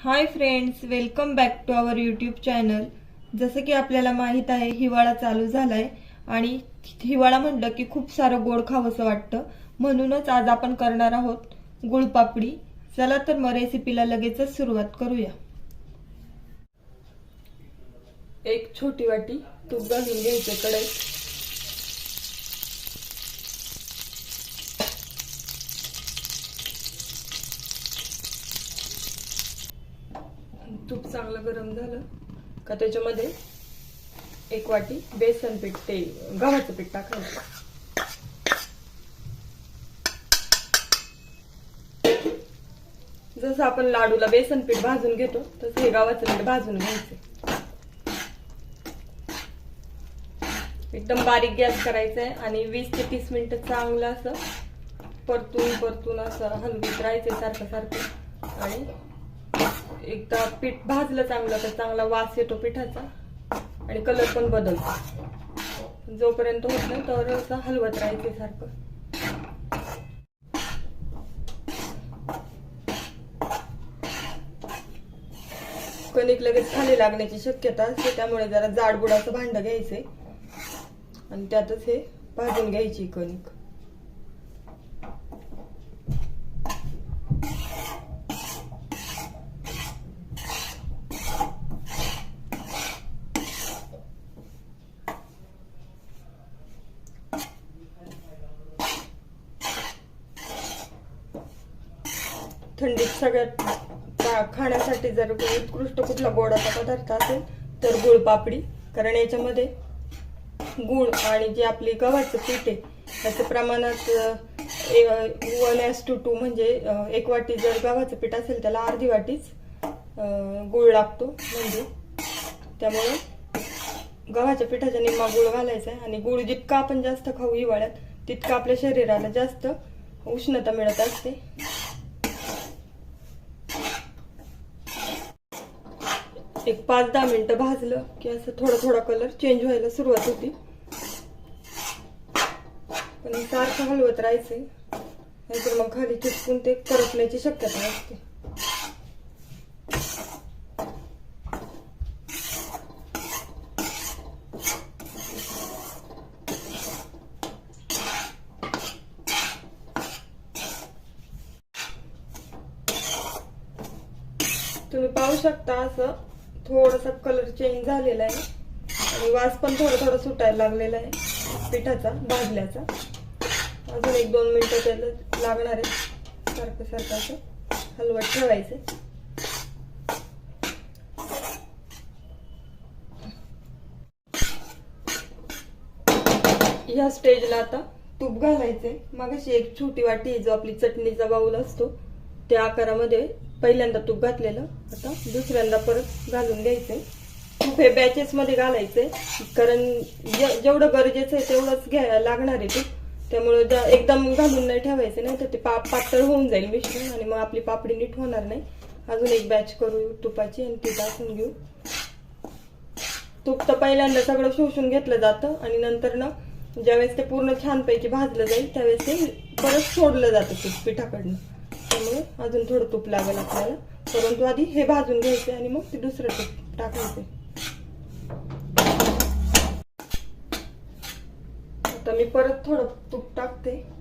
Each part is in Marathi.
Hi friends welcome back to our YouTube channel जसं की आपल्याला माहीत आहे हिवाळा चालू झालाय आणि हिवाळा म्हटलं की खूप सारं गोड खावंसं वाटतं. म्हणूनच आज आपण करणार आहोत गुळपापडी. चला तर मग रेसिपीला लगेचच सुरुवात करूया. एक छोटी वाटी तूप घालून घ्यायचं कढईत तूप चांगलं गरम झालं का त्याच्यामध्ये एक वाटी बेसन पीठ ते गव्हाचं पीठ टाकायचं. जसं आपण लाडूला बेसन पीठ भाजून घेतो तसं हे गावाचं पीठ भाजून घ्यायचं. एकदम बारीक गॅस करायचा आहे आणि वीस ते तीस मिनिटं चांगलं असं परतून परतून असं हलवीत राहायचं सारखं सारखं आणि एकदा पीठ भाजलं चांगलं तर चांगला वास येतो पिठाचा आणि कलर पण बदलतो. जोपर्यंत होत नाही तर असं हलवत राहायचे सारखं. कणिक लगेच खाली लागण्याची शक्यता असते त्यामुळे जरा जाडबुडाचं भांड घ्यायचंय. आणि त्यातच हे भाजून घ्यायची कणिक. थंडीत सगळ्यात खा- खाण्यासाठी जर उत्कृष्ट कुठला गोडाचा पदार्थ असेल तर गुळ पापडी. कारण याच्यामध्ये गुळ आणि जे आपली गव्हाचं पीठ आहे त्याचं प्रमाणात वन एस टू टू म्हणजे एक वाटी जर गव्हाचं पीठ असेल त्याला अर्धी वाटीच गुळ लागतो म्हणजे. त्यामुळे गव्हाच्या पिठाच्या निम्मा गुळ घालायचा आहे आणि गुळ जितका आपण जास्त खाऊ हिवाळ्यात तितकं आपल्या शरीराला जास्त उष्णता मिळत असते. एक पाच दहा मिनिटं भाजलं की असं थोडा थोडा कलर चेंज व्हायला सुरुवात होती. पण सारखं हलवत राहायचंय. नाहीतर मग खाली चिटकून ते करपण्याची शक्यता असते. तुम्ही पाहू शकता असं थोडासा कलर चेंज झालेला आहे. आणि वास पण थोडं थोडं सुटायला लागलेला आहे. पिठाचा भाजल्याचा. अजून एक दोन मिनिटं त्याला लागणार आहे. सारखं सारखं असं हलवत ठेवायचं. ह्या स्टेजला आता तूप घालायचंय. मगाशी एक छोटी वाटी जो आपली चटणीचा बाऊल असतो. त्या आकारामध्ये पहिल्यांदा तूप घातलेलं. आता दुसऱ्यांदा परत घालून घ्यायचंय. तूप हे बॅचेस मध्ये घालायचंय. कारण जेवढं गरजेचं आहे तेवढंच घ्यायला लागणार आहे तूप. त्यामुळे एकदम घालून नाही ठेवायचं नाही तर ते पा पातळ होऊन जाईल मिश्रण आणि मग आपली पापडी नीट होणार नाही. अजून एक बॅच करू तुपाची आणि ती टाकून घेऊ. तूप तर पहिल्यांदा सगळं शोषून घेतलं जातं आणि नंतर ना ज्यावेळेस ते पूर्ण छानपैकी भाजलं जाईल त्यावेळेस ते परत सोडलं जातं तूप पिठाकडनं. त्यामुळे अजून थोडं तूप लागेल आपल्याला. परंतु आधी हे भाजून घ्यायचे आणि मग ते दुसरं तूप टाकायचे. आता मी परत थोडं तूप टाकते.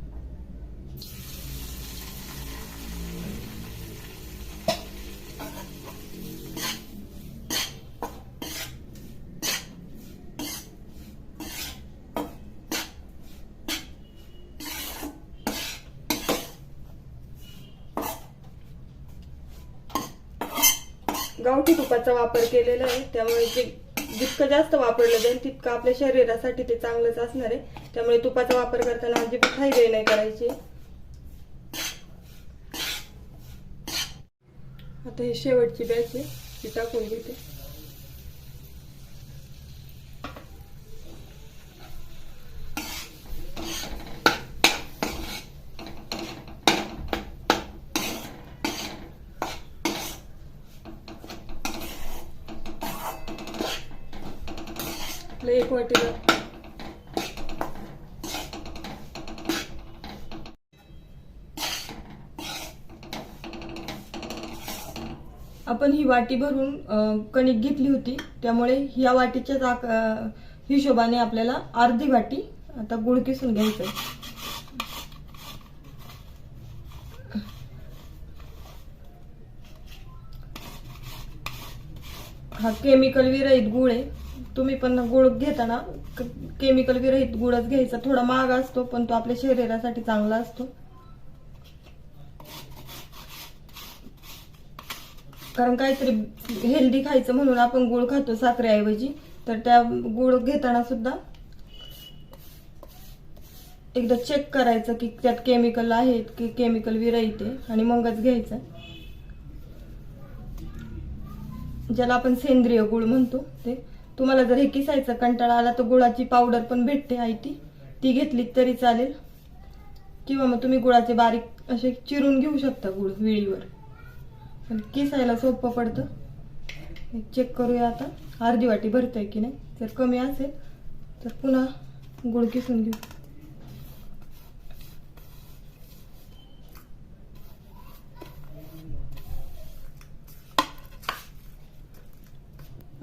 गावठी तुपाचा वापर केलेला आहे. त्यामुळे जे जितकं जास्त वापरलं जाईल तितकं आपल्या शरीरासाठी ते चांगलंच असणार आहे. त्यामुळे तुपाचा वापर करताना अजिबात हायगाई नाही करायची. आता ही शेवटची बॅच आहे. ती टाकून घेते आपलं एक वाटीला आपण ही वाटी भरून कणिक घेतली होती. त्यामुळे ह्या वाटीच्याच आक- हिशोबाने आपल्याला अर्धी वाटी आता गुळ किसून घ्यायचं हा केमिकल विरहित गुळ आहे. तुम्ही पण गुळ घेताना केमिकल विरहित गुळच घ्यायचा. थोडा महाग असतो पण तो आपल्या शरीरासाठी चांगला असतो. कारण काहीतरी हेल्दी खायचं म्हणून आपण गुळ खातो साखरेऐवजी. तर त्या गुळ घेताना सुद्धा एकदा चेक करायचं की त्यात केमिकल आहेत की केमिकल विरहित आहे आणि मगच घ्यायचं. ज्याला आपण सेंद्रिय गुळ म्हणतो ते. तुम्हाला जर हे किसायचं कंटाळा आला तर गुळाची पावडर पण भेटते आहे ती ती घेतली तरी चालेल. किंवा मग तुम्ही गुळाचे बारीक असे चिरून घेऊ शकता गुळ विळीवर. पण किसायला सोपं पडतं. चेक करूया आता. अर्धी वाटी भरतंय की नाही? जर कमी असेल तर पुन्हा गुळ किसून घेऊ.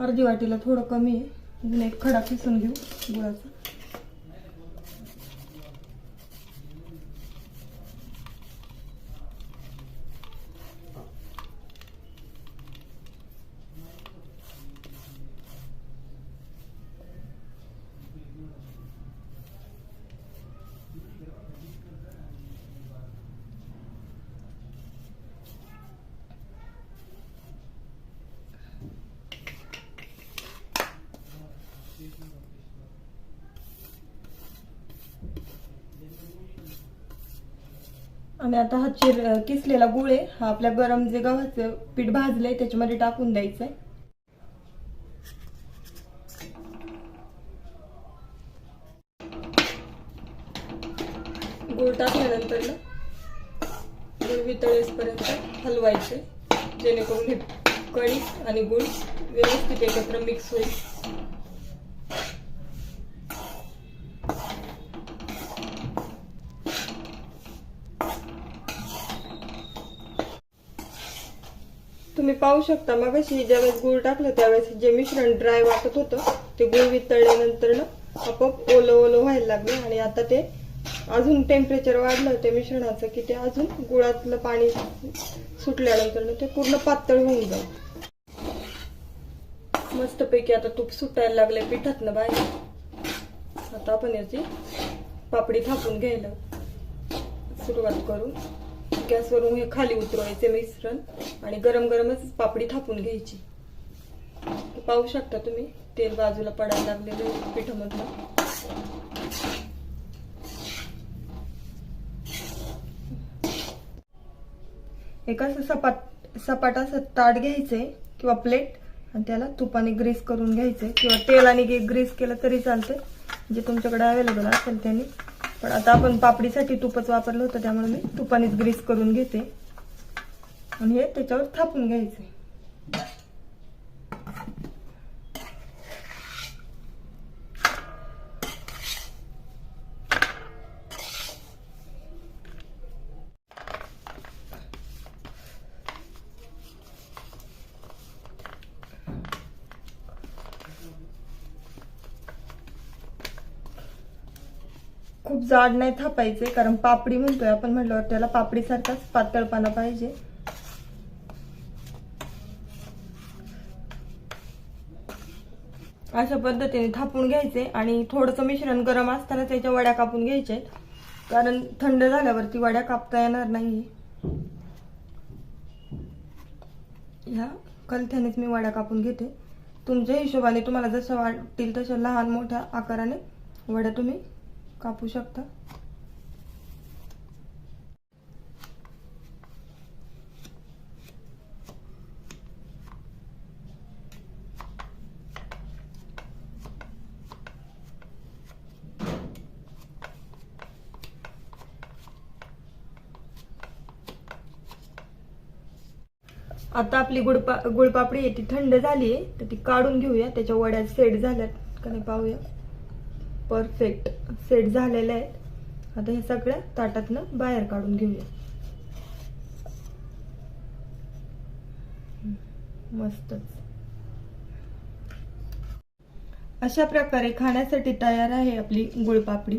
अर्धी वाटीला थोडं कमी आहे. अजून एक खडा किसून घेऊ गुळाचा. आणि आता हा चिर किसलेला गुळ आहे हा आपल्या गरम जे गव्हाचं पीठ भाजलंय त्याच्यामध्ये टाकून द्यायचंय. गुळ टाकल्यानंतर ना गुळ वितळेसपर्यंत हलवायचे जेणेकरून हे कणिक आणि गुळ व्यवस्थित एकत्र मिक्स होईल. तुम्ही पाहू शकता मग ज्यावेळेस गुळ टाकलं त्यावेळेस जे मिश्रण ड्राय वाटत होतं ते गुळ वितळल्यानंतर ना आपोआप ओलं ओलं व्हायला लागले आणि आता ते अजून टेम्परेचर वाढलं ते मिश्रणाचं की ते अजून गुळातलं पाणी सुटल्यानंतर ते पूर्ण पातळ होऊन जाईल. मस्तपैकी आता तूप सुटायला लागले पिठातनं बाहेर. आता आपण याची पापडी थापून घ्यायला सुरुवात करू. गॅसवरून हे खाली उतरवायचे मिश्रण आणि गरम गरमच पापडी थापून घ्यायची. पाहू शकता तुम्ही तेल बाजूला पडायला लागलेलं आहे पिठामधलं एक असं सपाट सपाट असं ताट घ्यायचंय किंवा प्लेट आणि त्याला तुपाने ग्रीस करून घ्यायचंय. किंवा तेलाने ग्रीस केलं तरी चालतंय. जे तुमच्याकडे अवेलेबल असेल त्यांनी. पण आता आपण पापडीसाठी तुपच वापरलं होतं त्यामुळे मी तुपानेच ग्रीस करून घेते. आणि हे त्याच्यावर थापून घ्यायचं खूप जाड नाही थापायचे कारण पापडी म्हणतोय आपण म्हटल्यावर त्याला पापडीसारखाच पातळपणा पाहिजे. अशा पद्धतीने थापून घ्यायचे आणि थोडंसं मिश्रण गरम असताना त्याच्या वड्या कापून घ्यायच्या कारण थंड झाल्यावरती वड्या कापता येणार नाही ह्या कलथ्यानेच मी वड्या कापून घेते. तुमच्या हिशोबाने तुम्हाला जसं वाटतील तशा लहान मोठ्या आकाराने वड्या तुम्ही कापू शकता? आता आपली गुडपा गुळपापडी आहे ती थंड झाली आहे तर ती काढून घेऊया. त्याच्या वड्या सेट झाल्यात. का नाही पाहूया. परफेक्ट सेट झालेले आहेत आता हे सगळ्या ताटातनं बाहेर काढून घेऊया. मस्तच. अशा प्रकारे खाण्यासाठी तयार आहे आपली गुळपापडी.